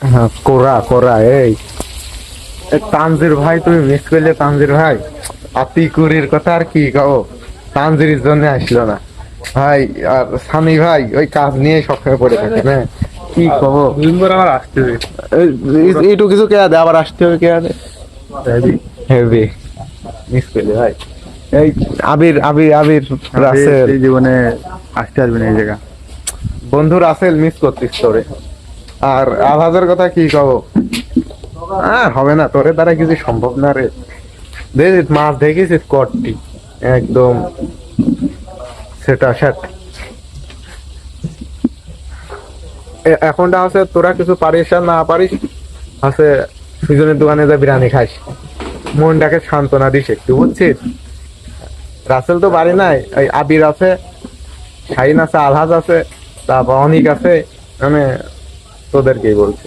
হ্যাঁ, কোরা কোরা এই। তানজির ভাই তুমি মিস করলে তানজির ভাই? আতিকুরির কথা আর কি কও? তানজির জন্য আসলো না। ভাই আর সানি ভাই ওই কাজ নিয়ে সবসময় পড়ে থাকে না? কি কব? আবার আসতে হবে। এইটু কিছু কে দে আবার আসতে হবে কে দে হেভি। মিস করলে ভাই। এই আবির আবির আবির রাসেল। জীবনে আসতে আসবে না এই জায়গা। বন্ধু রাসেল মিস করতিস তোরে। আর আভাজের কথা কি কব? আর হবে না, তোরে দ্বারা কিছু সম্ভব না রে। দেখ মাছ দেখেছিস কটটি? একদম সেটা সেট এখনটা আছে, তোরা কিছু পারিস আর না পারিস? আছে, সুজনের দোকানে যা বিরিয়ানি খাস মনটাকে সান্ত্বনা দিস একটু, বুঝছিস? রাসেল তো বাড়ি নাই ওই আবির আছে, শাহিন আছে, আলহাজ আছে, তারপর অনিক আছে মানে তোদেরকেই বলছি।